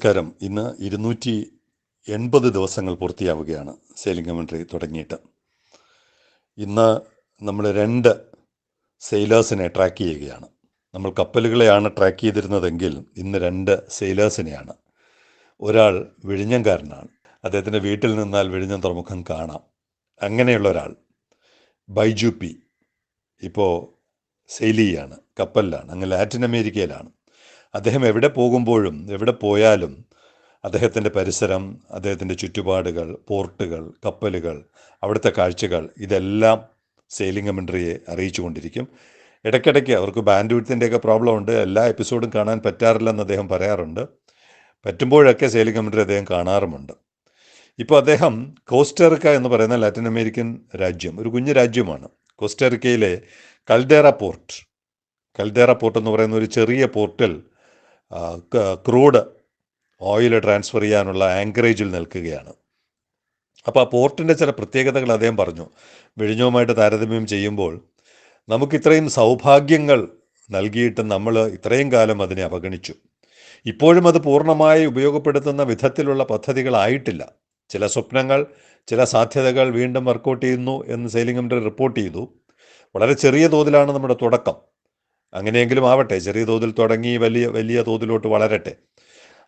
നമസ്കാരം. ഇന്ന് ഇരുന്നൂറ്റി എൺപത് ദിവസങ്ങൾ പൂർത്തിയാവുകയാണ് സെയിലിംഗ് കമൻട്രി തുടങ്ങിയിട്ട്. ഇന്ന് നമ്മൾ രണ്ട് സെയിലേഴ്സിനെ ട്രാക്ക് ചെയ്യുകയാണ്. നമ്മൾ കപ്പലുകളെയാണ് ട്രാക്ക് ചെയ്തിരുന്നതെങ്കിൽ ഇന്ന് രണ്ട് സെയിലേഴ്സിനെയാണ് ഒരാൾ വിഴിഞ്ഞംകാരനാണ്. അദ്ദേഹത്തിന്റെ വീട്ടിൽ നിന്നാൽ വിഴിഞ്ഞം തുറമുഖം കാണാം. അങ്ങനെയുള്ള ഒരാൾ ബൈജു പി. ഇപ്പോൾ സെയിലിയാണ് കപ്പലിലാണ് അങ്ങ് ലാറ്റിൻ അമേരിക്കയിലാണ്. അദ്ദേഹം എവിടെ പോകുമ്പോഴും എവിടെ പോയാലും അദ്ദേഹത്തിന്റെ പരിസരം അദ്ദേഹത്തിന്റെ ചുറ്റുപാടുകൾ പോർട്ടുകൾ കപ്പലുകൾ അവിടുത്തെ കാഴ്ചകൾ ഇതെല്ലാം സെയിലിംഗ് കമൻട്രിയെ അറിയിച്ചു കൊണ്ടിരിക്കും ഇടയ്ക്കിടയ്ക്ക് അവർക്ക് ബാൻഡ് വിഡ്ത്തിന്റെയൊക്കെ പ്രോബ്ലം ഉണ്ട് എല്ലാ എപ്പിസോഡും കാണാൻ പറ്റാറില്ലെന്ന് അദ്ദേഹം പറയാറുണ്ട്. പറ്റുമ്പോഴൊക്കെ സെയിലിംഗ് കമൻട്രി അദ്ദേഹം കാണാറുമുണ്ട്. ഇപ്പോൾ അദ്ദേഹം കോസ്റ്ററിക്ക എന്ന് പറയുന്ന ലാറ്റിൻ അമേരിക്കൻ രാജ്യം ഒരു കുഞ്ഞു രാജ്യമാണ്. കോസ്റ്ററിക്കയിലെ കൽഡേറ പോർട്ട്. കൽഡേറ പോർട്ട് എന്ന് പറയുന്ന ഒരു ചെറിയ പോർട്ടിൽ ക്രൂഡ് ഓയിൽ ട്രാൻസ്ഫർ ചെയ്യാനുള്ള ആങ്കറേജിൽ നിൽക്കുകയാണ്. അപ്പോൾ ആ പോർട്ടിന്റെ ചില പ്രത്യേകതകൾ അദ്ദേഹം പറഞ്ഞു. വിഴിഞ്ഞവുമായിട്ട് താരതമ്യം ചെയ്യുമ്പോൾ നമുക്കിത്രയും സൗഭാഗ്യങ്ങൾ നൽകിയിട്ട് നമ്മൾ ഇത്രയും കാലം അതിനെ അവഗണിച്ചു. ഇപ്പോഴും അത് പൂർണമായി ഉപയോഗപ്പെടുത്തുന്ന വിധത്തിലുള്ള പദ്ധതികളായിട്ടില്ല ചില സ്വപ്നങ്ങൾ ചില സാധ്യതകൾ വീണ്ടും വർക്കൗട്ട് ചെയ്യുന്നു എന്ന് സെയിലിംഗ് റിപ്പോർട്ട് ചെയ്തു. വളരെ ചെറിയ തോതിലാണ് നമ്മുടെ തുടക്കം. അങ്ങനെയെങ്കിലും ആവട്ടെ ചെറിയ തോതിൽ തുടങ്ങി വലിയ വലിയ തോതിലോട്ട് വളരട്ടെ.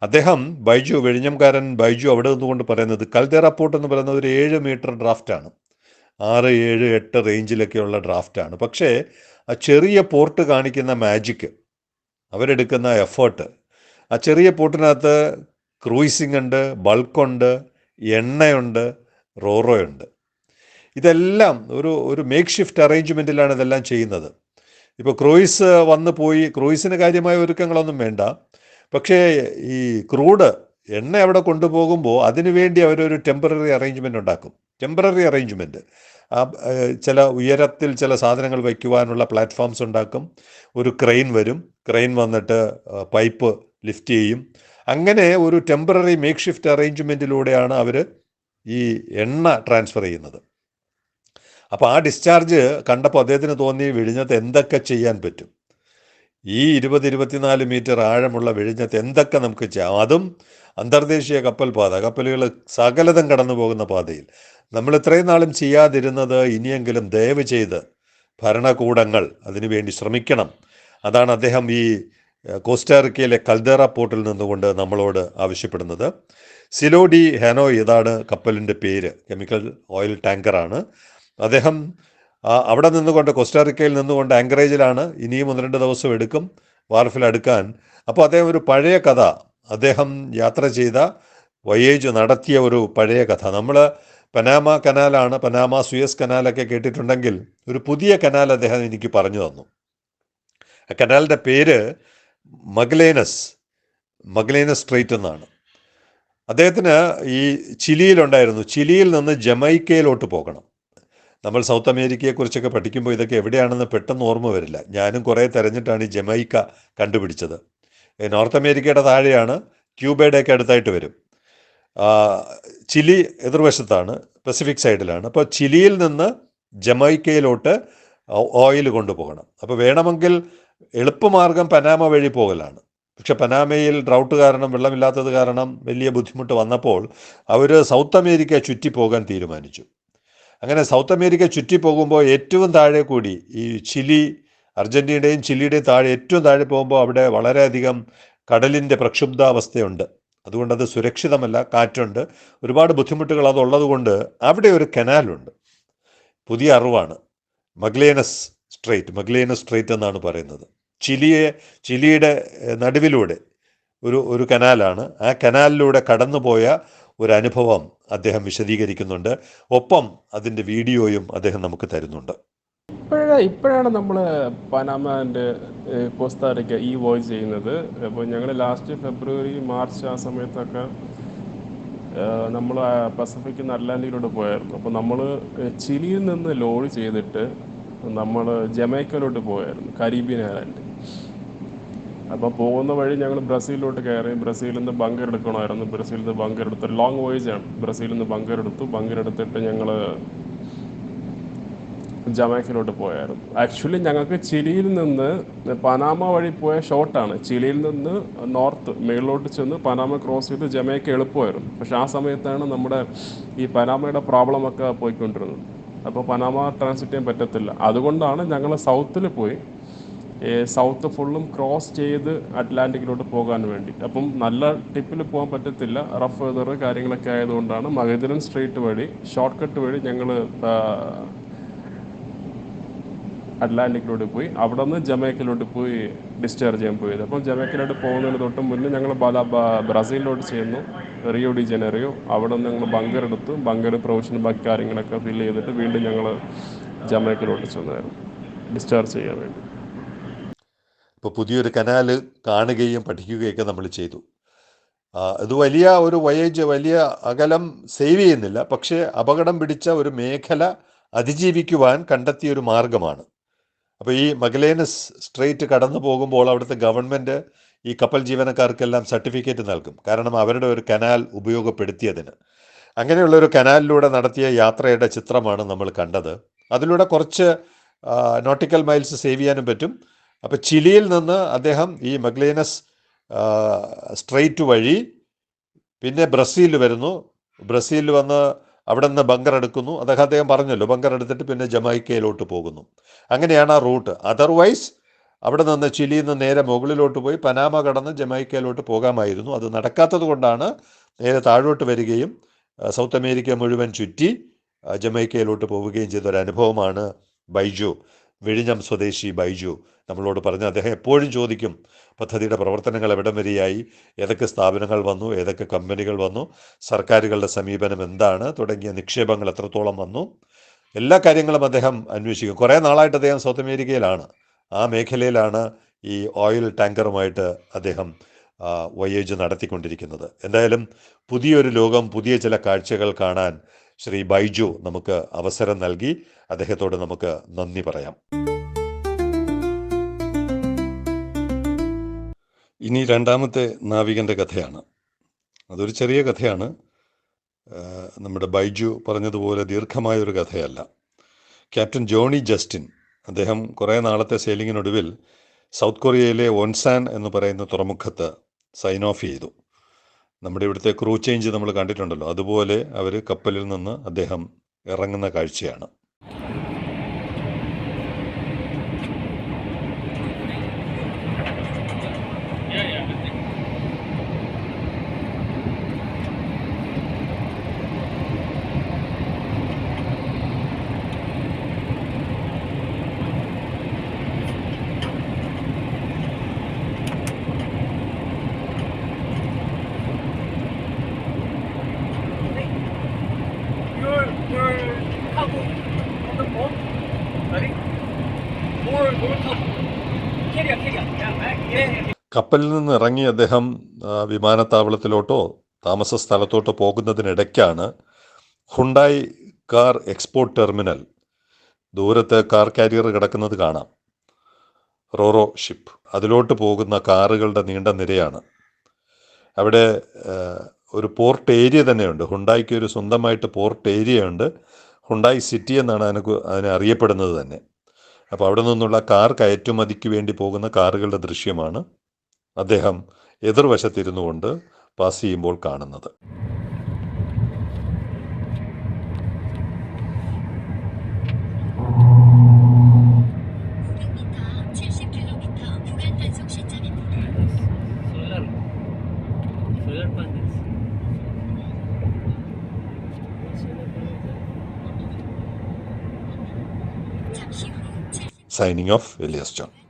അദ്ദേഹം ബൈജു വെഴിഞ്ഞംകാരൻ ബൈജു അവിടെ നിന്നുകൊണ്ട് പറയുന്നത് കൽദേറ പോർട്ട് എന്ന് പറയുന്നത് ഒരു ഏഴ് മീറ്റർ ഡ്രാഫ്റ്റാണ് ആറ് ഏഴ് എട്ട് റേഞ്ചിലൊക്കെയുള്ള ഡ്രാഫ്റ്റാണ് പക്ഷേ ആ ചെറിയ പോർട്ട് കാണിക്കുന്ന മാജിക്ക് അവരെടുക്കുന്ന എഫേർട്ട് ആ ചെറിയ പോർട്ടിനകത്ത് ക്രൂയിസിംഗ് ഉണ്ട് ബൾക്കുണ്ട് എണ്ണയുണ്ട് റോറോയുണ്ട് ഇതെല്ലാം ഒരു ഒരു മേക്ക് ഷിഫ്റ്റ് അറേഞ്ച്മെന്റിലാണ് ഇതെല്ലാം ചെയ്യുന്നത്. ഇപ്പോൾ ക്രൂയിസ് വന്ന് പോയി ക്രൂയിസിന് കാര്യമായ ഒരുക്കങ്ങളൊന്നും വേണ്ട. പക്ഷേ ഈ ക്രൂഡ് എണ്ണ അവിടെ കൊണ്ടുപോകുമ്പോൾ അതിനുവേണ്ടി അവരൊരു ടെമ്പററി അറേഞ്ച്മെന്റ് ഉണ്ടാക്കും. ടെമ്പററി അറേഞ്ച്മെന്റ് ചില ഉയരത്തിൽ ചില സാധനങ്ങൾ വയ്ക്കുവാനുള്ള പ്ലാറ്റ്ഫോംസ് ഉണ്ടാക്കും. ഒരു ക്രെയിൻ വരും. ക്രെയിൻ വന്നിട്ട് പൈപ്പ് ലിഫ്റ്റ് ചെയ്യും. അങ്ങനെ ഒരു ടെമ്പററി മേക്ക് ഷിഫ്റ്റ് അറേഞ്ച്മെന്റിലൂടെയാണ് അവർ ഈ എണ്ണ ട്രാൻസ്ഫർ ചെയ്യുന്നത്. അപ്പോൾ ആ ഡിസ്ചാർജ് കണ്ടപ്പോൾ അദ്ദേഹത്തിന് തോന്നി വിഴിഞ്ഞത്ത് എന്തൊക്കെ ചെയ്യാൻ പറ്റും? ഈ ഇരുപത് ഇരുപത്തിനാല് മീറ്റർ ആഴമുള്ള വിഴിഞ്ഞത്ത് എന്തൊക്കെ നമുക്ക് ചെയ്യാം? അതും അന്തർദേശീയ കപ്പൽ പാത കപ്പലുകൾ സകലതം കടന്നു പോകുന്ന പാതയിൽ. നമ്മൾ ഇത്രയും നാളും ചെയ്യാതിരുന്നത് ഇനിയെങ്കിലും ദയവ് ചെയ്ത് ഭരണകൂടങ്ങൾ അതിനുവേണ്ടി ശ്രമിക്കണം. അതാണ് അദ്ദേഹം ഈ കോസ്റ്റാറിക്കയിലെ കൽദേറ പോർട്ടിൽ നിന്നുകൊണ്ട് നമ്മളോട് ആവശ്യപ്പെടുന്നത്. സിലോഡി ഹെനോ ഇതാണ് കപ്പലിന്റെ പേര്. കെമിക്കൽ ഓയിൽ ടാങ്കറാണ്. അദ്ദേഹം അവിടെ നിന്നുകൊണ്ട് കൊസ്റ്റാറിക്കയിൽ നിന്നുകൊണ്ട് ആങ്കറേജിലാണ് ഇനിയും ഒന്ന് രണ്ട് ദിവസം എടുക്കും വാർഫിൽ അടുക്കാൻ. അപ്പോൾ അദ്ദേഹം ഒരു പഴയ കഥ അദ്ദേഹം യാത്ര ചെയ്ത വയേജ് നടത്തിയ ഒരു പഴയ കഥ. നമ്മൾ പനാമ കനാലാണ് പനാമ സുയസ് കനാലൊക്കെ കേട്ടിട്ടുണ്ടെങ്കിൽ ഒരു പുതിയ കനാൽ അദ്ദേഹം എനിക്ക് പറഞ്ഞു തന്നു. ആ കനാലിന്റെ പേര് മഗ്ലേനസ് മഗ്ലേനസ് സ്ട്രേറ്റ് എന്നാണ്. അദ്ദേഹത്തിന് ഈ ചിലിയിലുണ്ടായിരുന്നു ചിലിയിൽ നിന്ന് ജമൈക്കയിലോട്ട് പോകണം. നമ്മൾ സൗത്ത് അമേരിക്കയെക്കുറിച്ചൊക്കെ പഠിക്കുമ്പോൾ ഇതൊക്കെ എവിടെയാണെന്ന് പെട്ടെന്ന് ഓർമ്മ വരില്ല. ഞാനും കുറേ തിരഞ്ഞിട്ടാണ് ഈ ജമൈക്ക കണ്ടുപിടിച്ചത്. നോർത്ത് അമേരിക്കയുടെ താഴെയാണ് ക്യൂബയുടെയൊക്കെ അടുത്തായിട്ട് വരും. ചിലി എതിർവശത്താണ് പസഫിക് സൈഡിലാണ്. അപ്പോൾ ചിലിയിൽ നിന്ന് ജമൈക്കയിലോട്ട് ഓയിൽ കൊണ്ടുപോകണം. അപ്പോൾ വേണമെങ്കിൽ എളുപ്പമാർഗം പനാമ വഴി പോകലാണ്. പക്ഷെ പനാമയിൽ ഡ്രൗട്ട് കാരണം വെള്ളമില്ലാത്തത് കാരണം വലിയ ബുദ്ധിമുട്ട് വന്നപ്പോൾ അവർ സൗത്ത് അമേരിക്ക ചുറ്റിപ്പോകാൻ തീരുമാനിച്ചു. അങ്ങനെ സൗത്ത് അമേരിക്ക ചുറ്റി പോകുമ്പോൾ ഏറ്റവും താഴെ കൂടി ഈ ചിലി അർജന്റീനയുടെയും ചിലിയുടെയും താഴെ ഏറ്റവും താഴെ പോകുമ്പോൾ അവിടെ വളരെയധികം കടലിന്റെ പ്രക്ഷുബ്ധാവസ്ഥയുണ്ട്. അതുകൊണ്ട് അത് സുരക്ഷിതമല്ല കാറ്റുണ്ട്. ഒരുപാട് ബുദ്ധിമുട്ടുകൾ അതുള്ളത് കൊണ്ട് അവിടെ ഒരു കനാലുണ്ട്. പുതിയ അറിവാണ്. മഗ്ലേനസ് സ്ട്രേറ്റ് മഗ്ലേനസ് സ്ട്രേറ്റ് എന്നാണ് പറയുന്നത്. ചിലിയെ ചിലിയുടെ നടുവിലൂടെ ഒരു ഒരു കനാലാണ്. ആ കനാലിലൂടെ കടന്നുപോയ ഒരു അനുഭവം അദ്ദേഹം വിശദീകരിക്കുന്നുണ്ട്. ഒപ്പം അതിന്റെ വീഡിയോയും അദ്ദേഹം നമുക്ക് തരുന്നുണ്ട്. ഇപ്പോഴാണ് ഇപ്പോഴാണ് നമ്മൾ പനാമാന്റെ കോസ്താരയ്ക്ക് ഈ വോയിസ് ചെയ്യുന്നത്. അപ്പോൾ ഞങ്ങൾ ലാസ്റ്റ് ഫെബ്രുവരി മാർച്ച് ആ സമയത്തൊക്കെ നമ്മൾ പസഫിക് അറ്റ്ലാന്റിക്കിലോട്ട് പോയായിരുന്നു. അപ്പോൾ നമ്മൾ ചിലിയിൽ നിന്ന് ലോഡ് ചെയ്തിട്ട് നമ്മൾ ജമൈക്കയിലോട്ട് പോയായിരുന്നു കരീബിയൻ ഐലാൻഡ്. അപ്പോൾ പോകുന്ന വഴി ഞങ്ങൾ ബ്രസീലിലോട്ട് കയറി ബ്രസീലിൽ നിന്ന് ബങ്കർ എടുക്കണമായിരുന്നു. ബ്രസീലിൽ നിന്ന് ബങ്കർ എടുത്ത് ലോങ് വോയേജ് ആണ്. ബ്രസീലിൽ നിന്ന് ബങ്കർ എടുത്തു. ബങ്കർ എടുത്തിട്ട് ഞങ്ങൾ ജമൈക്കയിലോട്ട് പോയായിരുന്നു. ആക്ച്വലി ഞങ്ങൾക്ക് ചിലിയിൽ നിന്ന് പനാമ വഴി പോയ ഷോർട്ടാണ് ചിലിയിൽ നിന്ന് നോർത്ത് മേളിലോട്ട് ചെന്ന് പനാമ ക്രോസ് ചെയ്ത് ജമൈക്ക എളുപ്പമായിരുന്നു. പക്ഷെ ആ സമയത്താണ് നമ്മുടെ ഈ പനാമയുടെ പ്രോബ്ലം ഒക്കെ പോയിക്കൊണ്ടിരുന്നത്. അപ്പോൾ പനാമ ട്രാൻസിറ്റ് ചെയ്യാൻ പറ്റത്തില്ല. അതുകൊണ്ടാണ് ഞങ്ങൾ സൗത്തിൽ പോയി സൗത്ത് ഫുള്ളും ക്രോസ് ചെയ്ത് അറ്റ്ലാന്റിക്കിലോട്ട് പോകാൻ വേണ്ടി. അപ്പം നല്ല ടിപ്പിൽ പോകാൻ പറ്റത്തില്ല. റഫ് വെതർ കാര്യങ്ങളൊക്കെ ആയതുകൊണ്ടാണ്. മഹദിരൻ സ്ട്രീറ്റ് വഴി ഷോർട്ട് കട്ട് വഴി ഞങ്ങൾ അറ്റ്ലാന്റിക്കിലോട്ട് പോയി. അവിടെ നിന്ന് ജമൈക്കയിലോട്ട് പോയി ഡിസ്ചാർജ് ചെയ്യാൻ പോയത്. അപ്പം ജമൈക്കയിലോട്ട് പോകുന്നതിന് തൊട്ട് മുന്നേ ഞങ്ങൾ ബല ബ്രസീലിലോട്ട് ചെയ്യുന്നു റിയോ ഡി ജനറിയോ. അവിടെ നിന്ന് ഞങ്ങൾ ബങ്കർ എടുത്തു. ബങ്കർ പ്രൊവിഷൻ ബാക്കി കാര്യങ്ങളൊക്കെ ഫില്ല് ചെയ്തിട്ട് വീണ്ടും ഞങ്ങൾ ജമൈക്കയിലോട്ട് ചെന്നായിരുന്നു. ഡിസ്ചാർജ് ചെയ്യാൻ വേണ്ടി. ഇപ്പോൾ പുതിയൊരു കനാല് കാണുകയും പഠിക്കുകയൊക്കെ നമ്മൾ ചെയ്തു. അത് വലിയ ഒരു വയേജ് വലിയ അകലം സേവ് ചെയ്യുന്നില്ല. പക്ഷേ അപകടം പിടിച്ച ഒരു മേഖല അതിജീവിക്കുവാൻ കണ്ടെത്തിയ ഒരു മാർഗമാണ്. അപ്പോൾ ഈ മഗലേനസ് സ്ട്രെയിറ്റ് കടന്നു പോകുമ്പോൾ അവിടുത്തെ ഗവൺമെന്റ് ഈ കപ്പൽ ജീവനക്കാർക്കെല്ലാം സർട്ടിഫിക്കറ്റ് നൽകും. കാരണം അവരുടെ ഒരു കനാൽ ഉപയോഗപ്പെടുത്തിയതിന്. അങ്ങനെയുള്ള ഒരു കനാലിലൂടെ നടത്തിയ യാത്രയുടെ ചിത്രമാണ് നമ്മൾ കണ്ടത്. അതിലൂടെ കുറച്ച് നോട്ടിക്കൽ മൈൽസ് സേവ് ചെയ്യാനും പറ്റും. അപ്പോൾ ചിലിയിൽ നിന്ന് അദ്ദേഹം ഈ മഗ്ലേനസ് സ്ട്രെയിറ്റ് വഴി പിന്നെ ബ്രസീൽ വരുന്നു. ബ്രസീലിൽ വന്ന് അവിടെ നിന്ന് ബങ്കർ എടുക്കുന്നു. അദ്ദേഹം അദ്ദേഹം പറഞ്ഞല്ലോ ബങ്കർ എടുത്തിട്ട് പിന്നെ ജമൈക്കയിലോട്ട് പോകുന്നു. അങ്ങനെയാണ് ആ റൂട്ട്. അതർവൈസ് അവിടെ നിന്ന് ചിലിയിൽ നിന്ന് നേരെ മുകളിലോട്ട് പോയി പനാമ കടന്ന് ജമൈക്കയിലോട്ട് പോകാമായിരുന്നു. അത് നടക്കാത്തത് കൊണ്ടാണ് നേരെ താഴോട്ട് വരികയും സൗത്ത് അമേരിക്ക മുഴുവൻ ചുറ്റി ജമൈക്കയിലോട്ട് പോവുകയും ചെയ്ത ഒരു അനുഭവമാണ് ബൈജു. വിഴിഞ്ഞം സ്വദേശി ബൈജു. നമ്മളോട് പറഞ്ഞു അദ്ദേഹം എപ്പോഴും ചോദിക്കും പദ്ധതിയുടെ പ്രവർത്തനങ്ങൾ എവിടം വരെയായി? ഏതൊക്കെ സ്ഥാപനങ്ങൾ വന്നു? ഏതൊക്കെ കമ്പനികൾ വന്നു? സർക്കാരുകളുടെ സമീപനം എന്താണ്? തുടങ്ങിയ നിക്ഷേപങ്ങൾ എത്രത്തോളം വന്നു? എല്ലാ കാര്യങ്ങളും അദ്ദേഹം അന്വേഷിക്കും. കുറേ നാളായിട്ട് അദ്ദേഹം സൗത്ത് അമേരിക്കയിലാണ്. ആ മേഖലയിലാണ് ഈ ഓയിൽ ടാങ്കറുമായിട്ട് അദ്ദേഹം വയേജ് നടത്തിക്കൊണ്ടിരിക്കുന്നത്. എന്തായാലും പുതിയൊരു ലോകം പുതിയ ചില കാഴ്ചകൾ കാണാൻ ശ്രീ ബൈജു നമുക്ക് അവസരം നൽകി. അദ്ദേഹത്തോട് നമുക്ക് നന്ദി പറയാം. ഇനി രണ്ടാമത്തെ നാവികന്റെ കഥയാണ്. അതൊരു ചെറിയ കഥയാണ്. നമ്മുടെ ബൈജു പറഞ്ഞതുപോലെ ദീർഘമായൊരു കഥയല്ല. ക്യാപ്റ്റൻ ജോണി ജസ്റ്റിൻ അദ്ദേഹം കുറേ നാളത്തെ സെയിലിങ്ങിനൊടുവിൽ സൗത്ത് കൊറിയയിലെ ഒൻസാൻ എന്ന് പറയുന്ന തുറമുഖത്ത് സൈൻ ഓഫ് ചെയ്തു. നമ്മുടെ ഇവിടുത്തെ ക്രൂ ചേഞ്ച് നമ്മൾ കണ്ടിട്ടുണ്ടല്ലോ. അതുപോലെ അവർ കപ്പലിൽ നിന്ന് അദ്ദേഹം ഇറങ്ങുന്ന കാഴ്ചയാണ്. കപ്പലിൽ നിന്ന് ഇറങ്ങി അദ്ദേഹം വിമാനത്താവളത്തിലോട്ടോ താമസ സ്ഥലത്തോട്ടോ പോകുന്നതിനിടയ്ക്കാണ് ഹുണ്ടായി കാർ എക്സ്പോർട്ട് ടെർമിനൽ ദൂരത്ത് കാർ കാരിയർ കിടക്കുന്നത് കാണാം. Roro ship. അതിലോട്ട് പോകുന്ന കാറുകളുടെ നീണ്ട നിരയാണ്. അവിടെ ഒരു പോർട്ട് ഏരിയ തന്നെയുണ്ട്. ഹുണ്ടായിക്ക് ഒരു സ്വന്തമായിട്ട് പോർട്ട് ഏരിയ ഉണ്ട് ഹുണ്ടായി സിറ്റി എന്നാണ് അതിനെ അതിനെ അറിയപ്പെടുന്നത് തന്നെ. അപ്പോൾ അവിടെ നിന്നുള്ള കാർ കയറ്റുമതിക്ക് വേണ്ടി പോകുന്ന കാറുകളുടെ ദൃശ്യമാണ്. അദ്ദേഹം എതിർവശത്തിരുന്നു കൊണ്ട് പാസ് ചെയ്യുമ്പോൾ കാണുന്നത്. Signing off Elias John